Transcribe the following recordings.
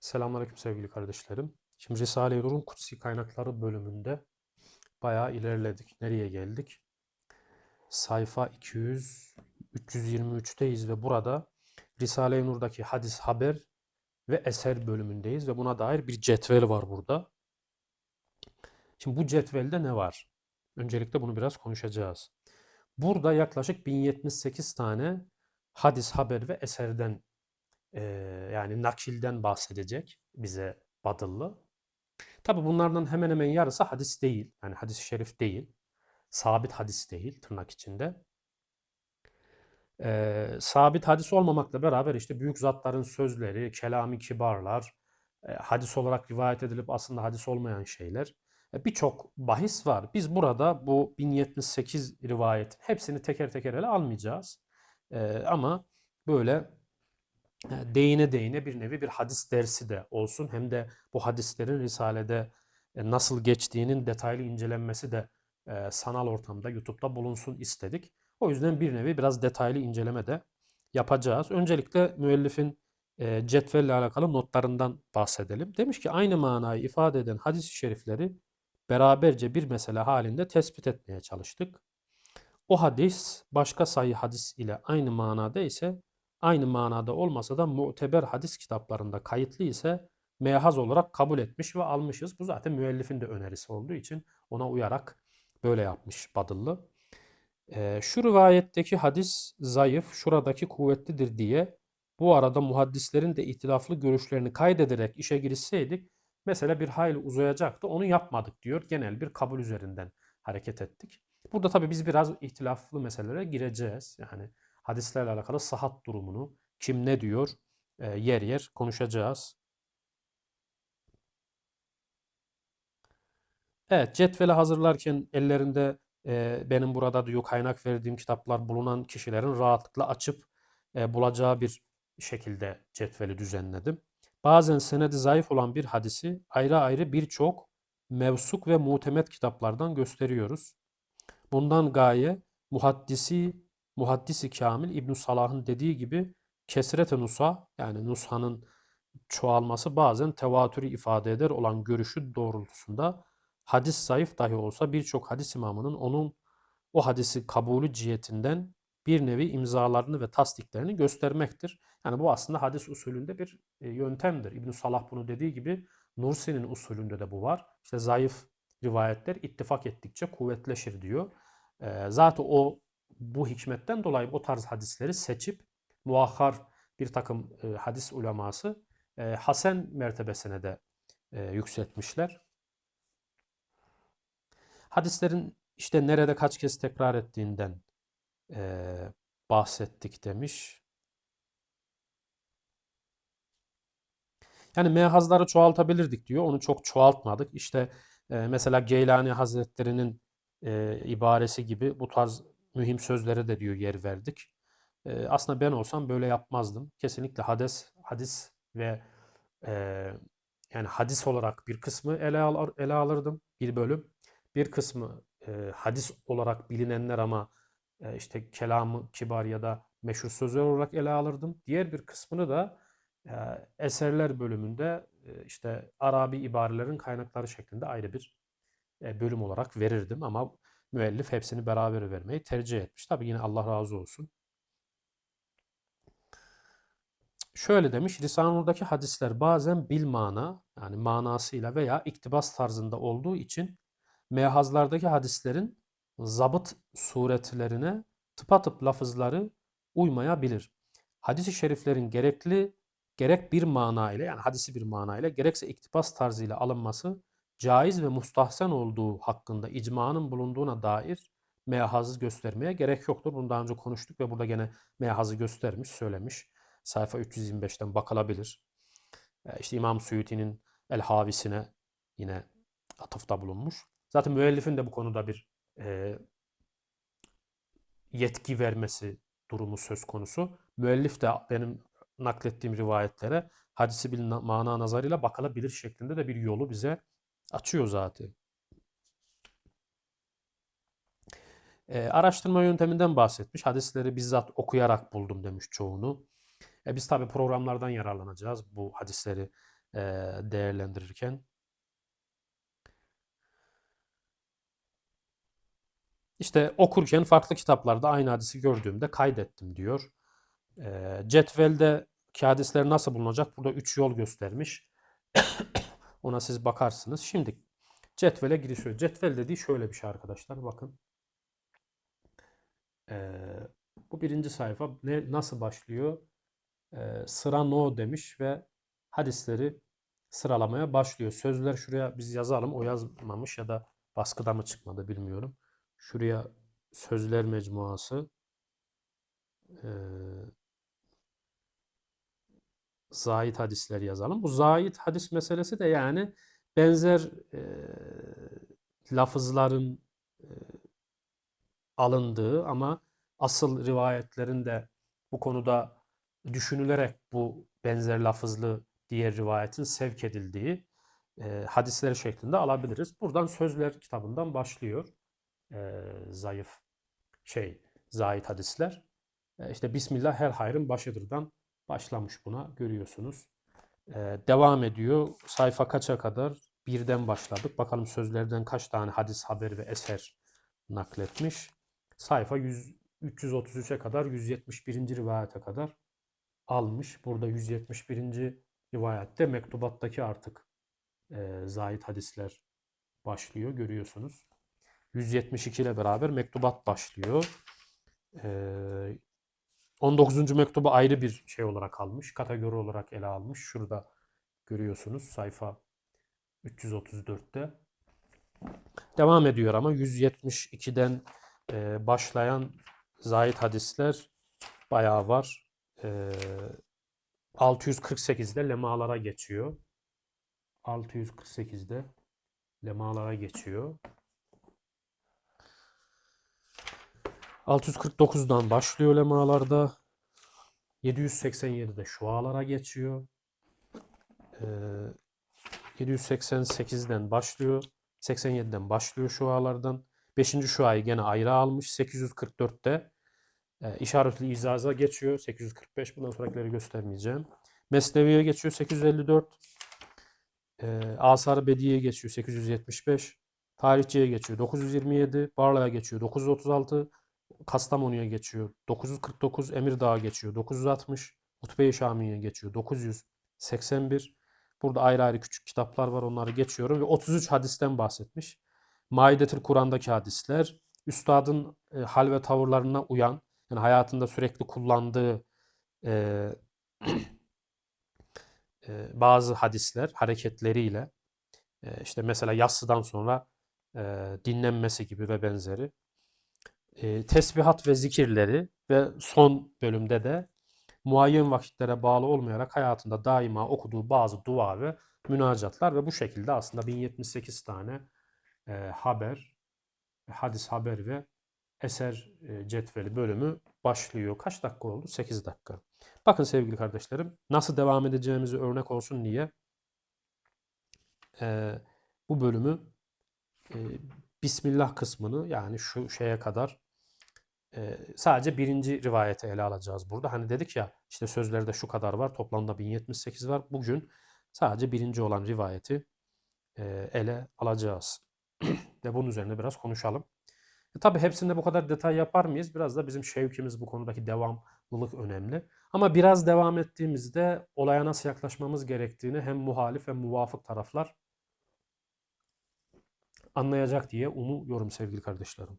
Selamünaleyküm sevgili kardeşlerim. Şimdi Risale-i Nur'un Kutsi Kaynakları bölümünde bayağı ilerledik. Nereye geldik? Sayfa 200 323'teyiz ve burada Risale-i Nur'daki hadis, haber ve eser bölümündeyiz ve buna dair bir cetvel var burada. Şimdi bu cetvelde ne var? Öncelikle bunu biraz konuşacağız. Burada yaklaşık 1078 tane hadis, haber ve eserden eee, yani nakilden bahsedecek bize Badıllı. Tabi bunlardan hemen hemen yarısı hadis değil. Yani hadis-i şerif değil. Sabit hadis değil tırnak içinde. Eee, sabit hadis olmamakla beraber işte büyük zatların sözleri, kelami kibarlar, e, hadis olarak rivayet edilip aslında hadis olmayan şeyler. e, Birçok bahis var. Biz burada bu 1078 rivayet hepsini teker teker ele almayacağız. Eee, ama böyle e, değine değine bir nevi bir hadis dersi de olsun. Hem de bu hadislerin Risale'de e, nasıl geçtiğinin detaylı incelenmesi de e, sanal ortamda YouTube'da bulunsun istedik. O yüzden bir nevi biraz detaylı inceleme de yapacağız. Öncelikle müellifin e, cetvelle alakalı notlarından bahsedelim. Demiş ki aynı manayı ifade eden hadis-i şerifleri beraberce bir mesele halinde tespit etmeye çalıştık. O hadis başka sayı hadis ile aynı manada ise aynı manada olmasa da muteber hadis kitaplarında kayıtlı ise meyhaz olarak kabul etmiş ve almışız. Bu zaten müellifin de önerisi olduğu için ona uyarak böyle yapmış Badıllı. Ee, şu rivayetteki hadis zayıf, şuradaki kuvvetlidir diye bu arada muhaddislerin de ihtilaflı görüşlerini kaydederek işe girişseydik mesele bir hayli uzayacaktı. Onu yapmadık diyor. Genel bir kabul üzerinden hareket ettik. Burada tabii biz biraz ihtilaflı meselelere gireceğiz. Yani hadislerle alakalı sahat durumunu, kim ne diyor e, yer yer konuşacağız. Evet, cetveli hazırlarken ellerinde e, benim burada diyor kaynak verdiğim kitaplar bulunan kişilerin rahatlıkla açıp e, bulacağı bir şekilde cetveli düzenledim. Bazen senedi zayıf olan bir hadisi ayrı ayrı birçok mevsuk ve mutemet kitaplardan gösteriyoruz. Bundan gaye muhaddisi muhaddisi kamil İbn Salah'ın dediği gibi kesrete nusa yani nushanın çoğalması bazen tevatürü ifade eder olan görüşü doğrultusunda hadis zayıf dahi olsa birçok hadis imamının onun o hadisi kabulü cihetinden bir nevi imzalarını ve tasdiklerini göstermektir. Yani bu aslında hadis usulünde bir e, yöntemdir. İbn Salah bunu dediği gibi Nursi'nin usulünde de bu var. İşte zayıf rivayetler ittifak ettikçe kuvvetleşir diyor. E, zaten o bu hikmetten dolayı o tarz hadisleri seçip muahhar bir takım e, hadis uleması e, Hasan mertebesine de e, yükseltmişler. Hadislerin işte nerede kaç kez tekrar ettiğinden e, bahsettik demiş. Yani mehazları çoğaltabilirdik diyor. Onu çok çoğaltmadık. İşte e, mesela Geylani Hazretleri'nin e, ibaresi gibi bu tarz mühim sözlere de diyor yer verdik. E, aslında ben olsam böyle yapmazdım. Kesinlikle hadis, hadis ve e, yani hadis olarak bir kısmı ele, al, ele alırdım bir bölüm. Bir kısmı e, hadis olarak bilinenler ama e, işte kelamı kibar ya da meşhur sözler olarak ele alırdım. Diğer bir kısmını da e, eserler bölümünde e, işte Arabi ibarelerin kaynakları şeklinde ayrı bir e, bölüm olarak verirdim ama müellif hepsini beraber vermeyi tercih etmiş. Tabi yine Allah razı olsun. Şöyle demiş, Risale-i hadisler bazen bil mana yani manasıyla veya iktibas tarzında olduğu için mehazlardaki hadislerin zabıt suretlerine tıpatıp lafızları uymayabilir. Hadis-i şeriflerin gerekli gerek bir mana ile yani hadisi bir mana ile gerekse iktibas tarzıyla alınması caiz ve mustahsen olduğu hakkında icmanın bulunduğuna dair mehazı göstermeye gerek yoktur. Bunu daha önce konuştuk ve burada gene mehazı göstermiş, söylemiş. Sayfa 325'ten bakılabilir. İşte İmam Suyuti'nin El Havisine yine atıfta bulunmuş. Zaten müellifin de bu konuda bir e, yetki vermesi durumu söz konusu. Müellif de benim naklettiğim rivayetlere hadisi bir mana nazarıyla bakılabilir şeklinde de bir yolu bize açıyor zaten. E, araştırma yönteminden bahsetmiş. Hadisleri bizzat okuyarak buldum demiş çoğunu. E, biz tabi programlardan yararlanacağız bu hadisleri e, değerlendirirken. İşte okurken farklı kitaplarda aynı hadisi gördüğümde kaydettim diyor. E, cetvelde hadisler nasıl bulunacak? Burada üç yol göstermiş. Ona siz bakarsınız. Şimdi cetvele girişiyor. Cetvel dediği şöyle bir şey arkadaşlar. Bakın. Ee, bu birinci sayfa ne nasıl başlıyor? Ee, sıra no demiş ve hadisleri sıralamaya başlıyor. Sözler şuraya biz yazalım. O yazmamış ya da baskıda mı çıkmadı bilmiyorum. Şuraya sözler mecmuası ee, zahit hadisler yazalım. Bu zahit hadis meselesi de yani benzer e, lafızların e, alındığı ama asıl rivayetlerin de bu konuda düşünülerek bu benzer lafızlı diğer rivayetin sevk edildiği e, hadisler şeklinde alabiliriz. Buradan Sözler kitabından başlıyor. E, zayıf şey, zahit hadisler. E, işte Bismillah her hayrın başıdırdan başlamış buna görüyorsunuz. Ee, devam ediyor. Sayfa kaça kadar? Birden başladık. Bakalım sözlerden kaç tane hadis, haber ve eser nakletmiş. Sayfa 100, 333'e kadar 171. rivayete kadar almış. Burada 171. rivayette mektubattaki artık e, zahit hadisler başlıyor. Görüyorsunuz. 172 ile beraber mektubat başlıyor. E, 19. mektubu ayrı bir şey olarak almış. Kategori olarak ele almış. Şurada görüyorsunuz sayfa 334'te. Devam ediyor ama 172'den e, başlayan zahit hadisler bayağı var. E, 648'de lemalara geçiyor. 648'de lemalara geçiyor. 649'dan başlıyor lemalarda. 787'de şualara geçiyor. Ee, 788'den başlıyor. 87'den başlıyor şualardan. 5. şuayı gene ayrı almış. 844'te e, işaretli izaza geçiyor. 845 bundan sonrakileri göstermeyeceğim. Mesnevi'ye geçiyor 854. E, Asar-ı Bediye'ye geçiyor 875. Tarihçiye geçiyor 927. Barla'ya geçiyor 936. Kastamonu'ya geçiyor. 949 Emirdağ'a geçiyor. 960 Utbe-i Şami'ye geçiyor. 981 Burada ayrı ayrı küçük kitaplar var. Onları geçiyorum ve 33 hadisten bahsetmiş. Maidetül Kur'an'daki hadisler, üstadın e, hal ve tavırlarına uyan, yani hayatında sürekli kullandığı e, e, bazı hadisler hareketleriyle e, işte mesela yassıdan sonra e, dinlenmesi gibi ve benzeri e, tesbihat ve zikirleri ve son bölümde de muayyen vakitlere bağlı olmayarak hayatında daima okuduğu bazı dua ve münacatlar ve bu şekilde aslında 1078 tane e, haber, hadis haber ve eser e, cetveli bölümü başlıyor. Kaç dakika oldu? 8 dakika. Bakın sevgili kardeşlerim nasıl devam edeceğimizi örnek olsun diye e, bu bölümü e, Bismillah kısmını yani şu şeye kadar e, sadece birinci rivayeti ele alacağız burada. Hani dedik ya işte sözlerde şu kadar var toplamda 1078 var. Bugün sadece birinci olan rivayeti e, ele alacağız. Ve bunun üzerine biraz konuşalım. E, tabii hepsinde bu kadar detay yapar mıyız? Biraz da bizim şevkimiz bu konudaki devamlılık önemli. Ama biraz devam ettiğimizde olaya nasıl yaklaşmamız gerektiğini hem muhalif hem muvafık taraflar anlayacak diye umuyorum sevgili kardeşlerim.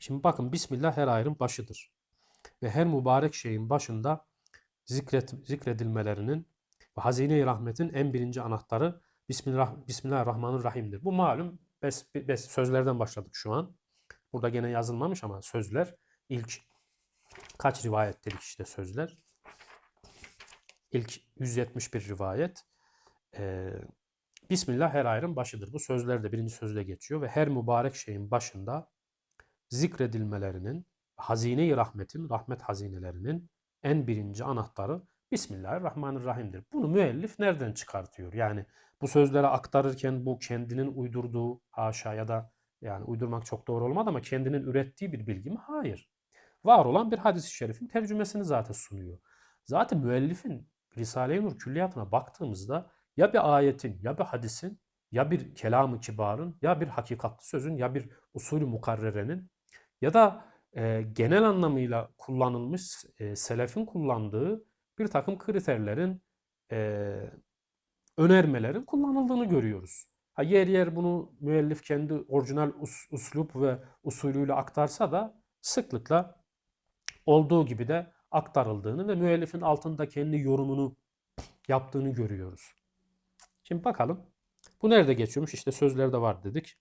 Şimdi bakın Bismillah her ayrın başıdır. Ve her mübarek şeyin başında zikret, zikredilmelerinin ve hazine-i rahmetin en birinci anahtarı Bismillah, Bismillahirrahmanirrahim'dir. Bu malum bes, bes, sözlerden başladık şu an. Burada gene yazılmamış ama sözler ilk kaç rivayet dedik işte sözler. İlk 171 rivayet. Ee, Bismillah her ayrın başıdır. Bu sözler de birinci sözde geçiyor ve her mübarek şeyin başında zikredilmelerinin, hazine-i rahmetin, rahmet hazinelerinin en birinci anahtarı Bismillahirrahmanirrahim'dir. Bunu müellif nereden çıkartıyor? Yani bu sözleri aktarırken bu kendinin uydurduğu haşa ya da yani uydurmak çok doğru olmadı ama kendinin ürettiği bir bilgi mi? Hayır. Var olan bir hadis-i şerifin tercümesini zaten sunuyor. Zaten müellifin Risale-i Nur külliyatına baktığımızda ya bir ayetin ya bir hadisin ya bir kelamı kibarın ya bir hakikatli sözün ya bir usulü mukarrerenin ya da e, genel anlamıyla kullanılmış e, selefin kullandığı bir takım kriterlerin e, önermelerin kullanıldığını görüyoruz. Ha yer yer bunu müellif kendi orijinal us, uslup ve usulüyle aktarsa da sıklıkla olduğu gibi de aktarıldığını ve müellifin altında kendi yorumunu yaptığını görüyoruz. Şimdi bakalım. Bu nerede geçiyormuş? İşte sözlerde var dedik.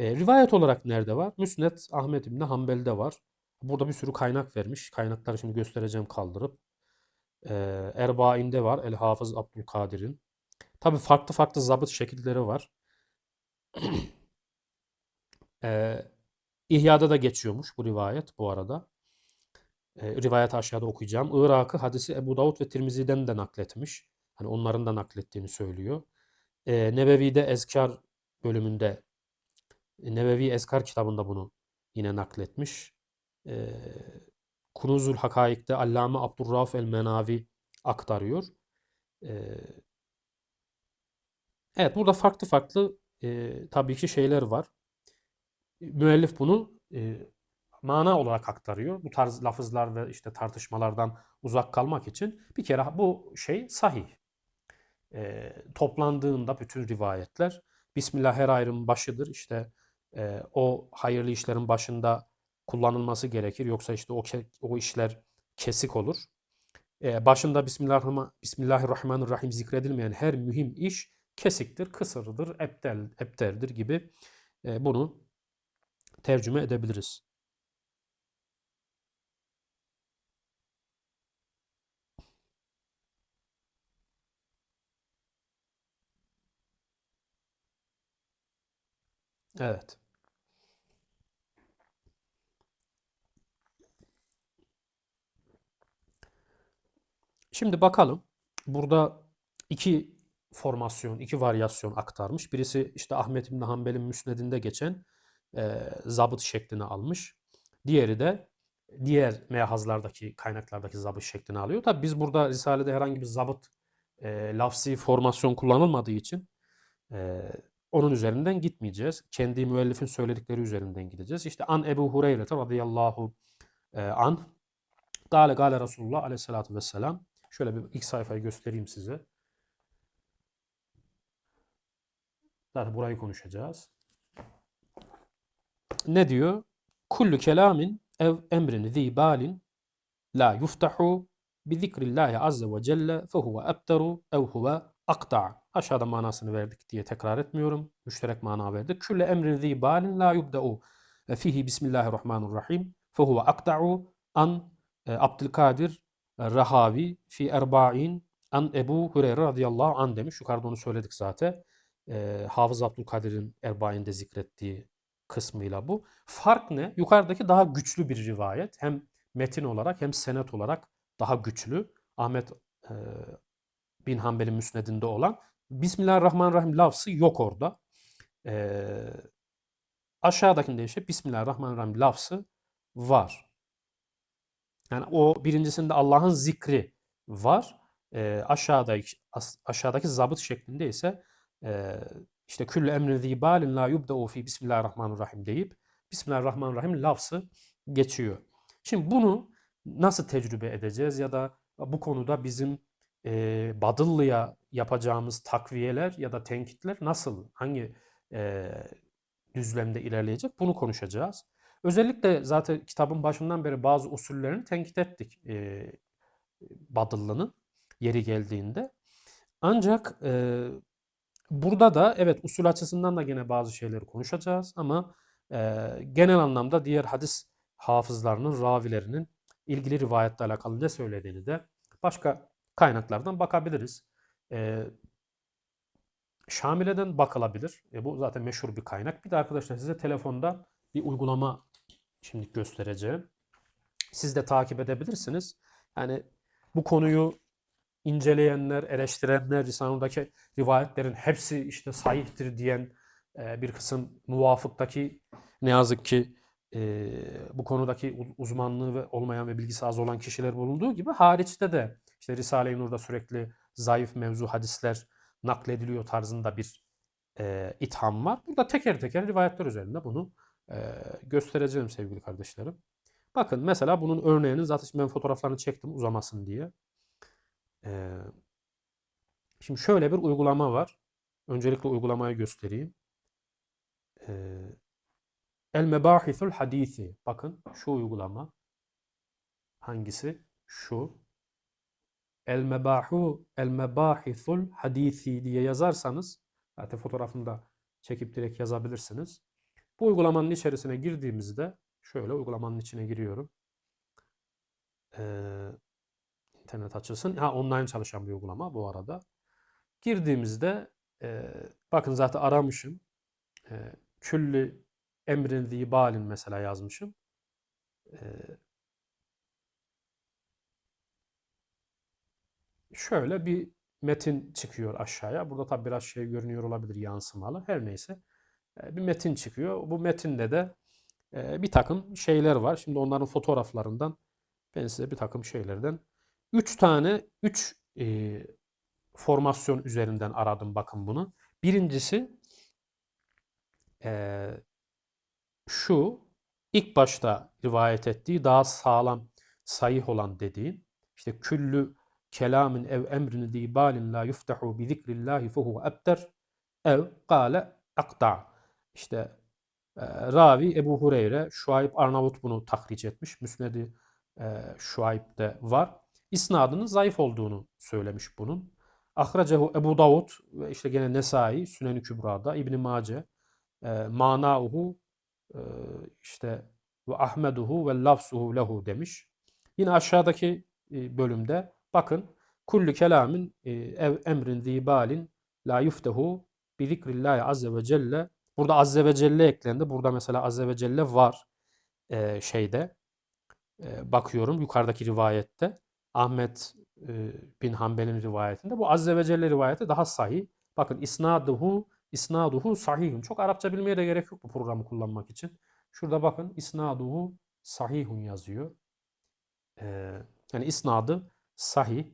E, rivayet olarak nerede var? Müsned Ahmet İbni Hanbel'de var. Burada bir sürü kaynak vermiş. Kaynakları şimdi göstereceğim kaldırıp. E, Erbain'de var. El Hafız Abdülkadir'in. Tabi farklı farklı zabıt şekilleri var. e, İhya'da da geçiyormuş bu rivayet bu arada. E, rivayet aşağıda okuyacağım. Irak'ı hadisi Ebu Davud ve Tirmizi'den de nakletmiş. Hani onların da naklettiğini söylüyor. E, Nebevi'de Ezkar bölümünde Nebevi Ezkar kitabında bunu yine nakletmiş. E, Kunuzul Hakaik'te Allame Abdurrauf el-Menavi aktarıyor. E, evet burada farklı farklı e, tabii ki şeyler var. Müellif bunu e, mana olarak aktarıyor. Bu tarz lafızlar ve işte tartışmalardan uzak kalmak için bir kere bu şey sahih. E, toplandığında bütün rivayetler Bismillah her ayrımın başıdır. İşte e, o hayırlı işlerin başında kullanılması gerekir. Yoksa işte o o işler kesik olur. E, başında Bismillahirrahman, Bismillahirrahmanirrahim zikredilmeyen her mühim iş kesiktir, kısırdır, eptel, epterdir gibi e, bunu tercüme edebiliriz. Evet. Şimdi bakalım. Burada iki formasyon, iki varyasyon aktarmış. Birisi işte Ahmet İbni Hanbel'in müsnedinde geçen e, zabıt şeklini almış. Diğeri de diğer mehazlardaki, kaynaklardaki zabıt şeklini alıyor. Tabi biz burada Risale'de herhangi bir zabıt e, lafsi formasyon kullanılmadığı için e, onun üzerinden gitmeyeceğiz. Kendi müellifin söyledikleri üzerinden gideceğiz. İşte an Ebu Hureyre radıyallahu e, an Gale gale Resulullah aleyhissalatü vesselam. Şöyle bir ilk sayfayı göstereyim size. Zaten burayı konuşacağız. Ne diyor? Kullu kelamin ev emrin zi balin la yuftahu bi zikrillahi azze ve celle fehuve ebteru ev huve akta. Aşağıda manasını verdik diye tekrar etmiyorum. Müşterek mana verdik. Külle emrin zi balin la yubda'u fihi bismillahirrahmanirrahim fehuve akta'u an e, Abdülkadir Rahavi fi erba'in an Ebu Hureyre radıyallahu an demiş. Yukarıda onu söyledik zaten e, Hafız Abdülkadir'in Erbain'de zikrettiği kısmıyla bu. Fark ne? Yukarıdaki daha güçlü bir rivayet. Hem metin olarak hem senet olarak daha güçlü. Ahmet e, bin Hanbel'in müsnedinde olan. Bismillahirrahmanirrahim lafzı yok orada. E, aşağıdakinde ise Bismillahirrahmanirrahim lafzı var. Yani o birincisinde Allah'ın zikri var. E, aşağıdaki aşağıdaki zabıt şeklinde ise e, işte küllü emrin zibalin la yubda'u fi bismillahirrahmanirrahim deyip bismillahirrahmanirrahim lafzı geçiyor. Şimdi bunu nasıl tecrübe edeceğiz ya da bu konuda bizim e, Badıllı'ya yapacağımız takviyeler ya da tenkitler nasıl, hangi e, düzlemde ilerleyecek bunu konuşacağız. Özellikle zaten kitabın başından beri bazı usullerini tenkit ettik e, Badıllı'nın yeri geldiğinde. Ancak e, Burada da evet usul açısından da gene bazı şeyleri konuşacağız ama e, genel anlamda diğer hadis hafızlarının, ravilerinin ilgili rivayetle alakalı ne söylediğini de başka kaynaklardan bakabiliriz. E, Şamile'den bakılabilir. E, bu zaten meşhur bir kaynak. Bir de arkadaşlar size telefonda bir uygulama şimdi göstereceğim. Siz de takip edebilirsiniz. Yani bu konuyu inceleyenler, eleştirenler, Risale'deki rivayetlerin hepsi işte sahihtir diyen e, bir kısım muvafıktaki ne yazık ki e, bu konudaki uzmanlığı olmayan ve bilgisi az olan kişiler bulunduğu gibi hariçte de işte Risale-i Nur'da sürekli zayıf mevzu hadisler naklediliyor tarzında bir e, itham var. Burada teker teker rivayetler üzerinde bunu e, göstereceğim sevgili kardeşlerim. Bakın mesela bunun örneğini zaten ben fotoğraflarını çektim uzamasın diye. E, şimdi şöyle bir uygulama var. Öncelikle uygulamayı göstereyim. E, El Mebahithul Hadisi. Bakın şu uygulama. Hangisi? Şu. El Mebahu El Mebahithul Hadisi diye yazarsanız zaten fotoğrafını da çekip direkt yazabilirsiniz. Bu uygulamanın içerisine girdiğimizde şöyle uygulamanın içine giriyorum. Ee, internet açılsın. Ha online çalışan bir uygulama bu arada. Girdiğimizde e, bakın zaten aramışım. E, küllü emrin zibalin mesela yazmışım. E, şöyle bir metin çıkıyor aşağıya. Burada tabi biraz şey görünüyor olabilir yansımalı. Her neyse. E, bir metin çıkıyor. Bu metinde de e, bir takım şeyler var. Şimdi onların fotoğraflarından ben size bir takım şeylerden 3 tane 3 e, formasyon üzerinden aradım bakın bunu. Birincisi e, şu ilk başta rivayet ettiği daha sağlam sahih olan dediğin işte küllü kelamin ev emrin dibalin la yuftahu bi zikrillahi fehuve ebter ev kâle akta işte e, ravi Ebu Hureyre Şuayb Arnavut bunu tahric etmiş. Müsnedi e, Şuayb'de var. İsnadının zayıf olduğunu söylemiş bunun. Ahracehu Ebu Davud ve işte gene Nesai Sünen-i Kübra'da İbn Mace e, manauhu e, işte ve ahmeduhu ve lafsuhu lehu demiş. Yine aşağıdaki e, bölümde bakın kullu kelamin e, emrin zibalin la yuftehu bi zikrillahi azze ve celle burada azze ve celle eklendi. Burada mesela azze ve celle var e, şeyde e, bakıyorum yukarıdaki rivayette Ahmet e, bin Hanbel'in rivayetinde bu azze ve celle rivayeti daha sahih. Bakın isnaduhu isnaduhu sahihun. Çok Arapça bilmeye de gerek yok bu programı kullanmak için. Şurada bakın isnaduhu sahihun yazıyor. Ee, yani isnadı sahih.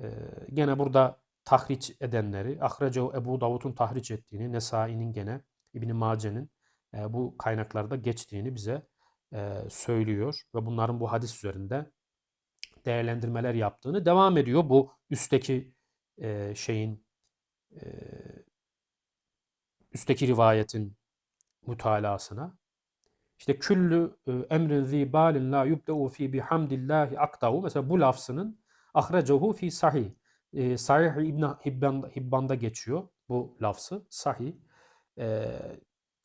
Ee, gene burada tahriç edenleri, Ahrecehu Ebu Davud'un tahriç ettiğini, Nesai'nin gene İbn Mace'nin e, bu kaynaklarda geçtiğini bize e, söylüyor ve bunların bu hadis üzerinde değerlendirmeler yaptığını devam ediyor bu üstteki e, şeyin e, üstteki rivayetin mutalasına. İşte küllü e, emrin zibalin la yubdeu fi bihamdillahi aktahu. Mesela bu lafzının ahrecahu fi sahih. E, sahih İbn Hibban, Hibban'da geçiyor bu lafzı. Sahih. E,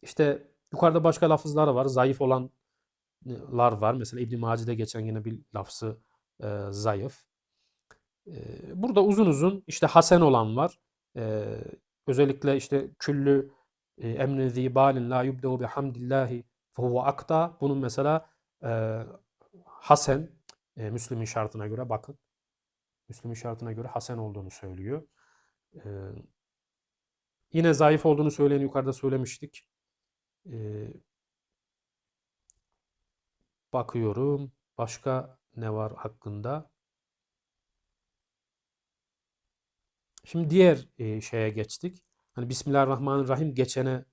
işte yukarıda başka lafızlar var. Zayıf olanlar var. Mesela İbn Maci'de geçen yine bir lafzı e, zayıf. E, burada uzun uzun işte hasen olan var. E, özellikle işte küllü e, emri zibalin la yubdehu bihamdillahi fehuve akta. Bunun mesela e, hasen e, Müslüm'ün şartına göre bakın. Müslüm'ün şartına göre hasen olduğunu söylüyor. E, yine zayıf olduğunu söyleyen yukarıda söylemiştik. E, bakıyorum. Başka ne var hakkında? Şimdi diğer e, şeye geçtik. Hani Bismillahirrahmanirrahim geçene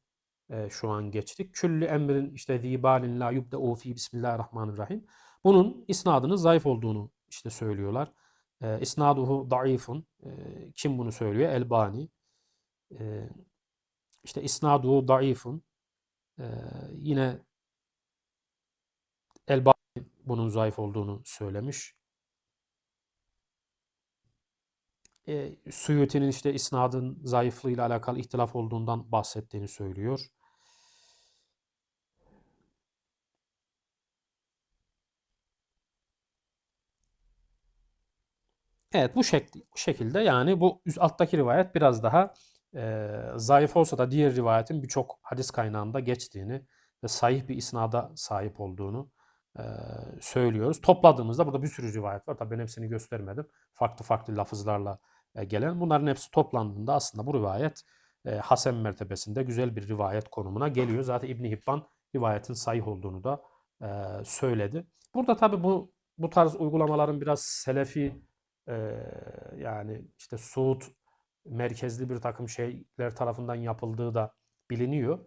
e, şu an geçtik. Küllü emrin işte zibalin la yubde'u fi Bismillahirrahmanirrahim. Bunun isnadının zayıf olduğunu işte söylüyorlar. E, isnaduhu daifun. E, kim bunu söylüyor? Elbani. E, işte isnaduhu daifun. E, yine Elbani bunun zayıf olduğunu söylemiş. E, Suyuti'nin işte isnadın zayıflığıyla alakalı ihtilaf olduğundan bahsettiğini söylüyor. Evet bu, şek bu şekilde yani bu üst alttaki rivayet biraz daha e, zayıf olsa da diğer rivayetin birçok hadis kaynağında geçtiğini ve sahih bir isnada sahip olduğunu e, söylüyoruz. Topladığımızda burada bir sürü rivayet var. Tabii ben hepsini göstermedim. Farklı farklı lafızlarla e, gelen. Bunların hepsi toplandığında aslında bu rivayet e, Hasan mertebesinde güzel bir rivayet konumuna geliyor. Zaten İbn Hibban rivayetin sahih olduğunu da e, söyledi. Burada tabii bu bu tarz uygulamaların biraz selefi Yani işte Suud merkezli bir takım şeyler tarafından yapıldığı da biliniyor.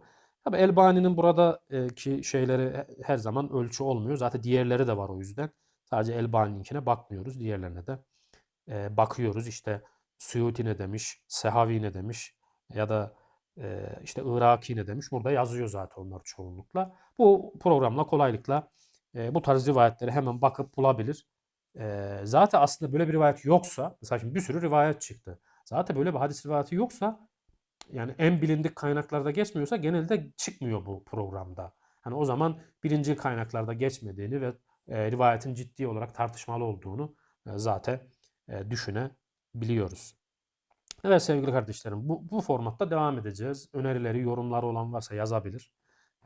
Tabii Elbani'nin burada e, ki şeyleri he- her zaman ölçü olmuyor. Zaten diğerleri de var o yüzden. Sadece Elbani'ninkine bakmıyoruz. Diğerlerine de bakıyoruz. İşte Suyuti ne demiş, Sehavi ne demiş ya da işte Iraki ne demiş. Burada yazıyor zaten onlar çoğunlukla. Bu programla kolaylıkla bu tarz rivayetleri hemen bakıp bulabilir. E, zaten aslında böyle bir rivayet yoksa, mesela şimdi bir sürü rivayet çıktı. Zaten böyle bir hadis rivayeti yoksa yani en bilindik kaynaklarda geçmiyorsa genelde çıkmıyor bu programda. Hani o zaman birinci kaynaklarda geçmediğini ve e, rivayetin ciddi olarak tartışmalı olduğunu e, zaten e, düşünebiliyoruz. Evet sevgili kardeşlerim bu, bu formatta devam edeceğiz. Önerileri, yorumları olan varsa yazabilir.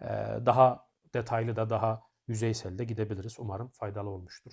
E, daha detaylı da daha yüzeysel de gidebiliriz. Umarım faydalı olmuştur.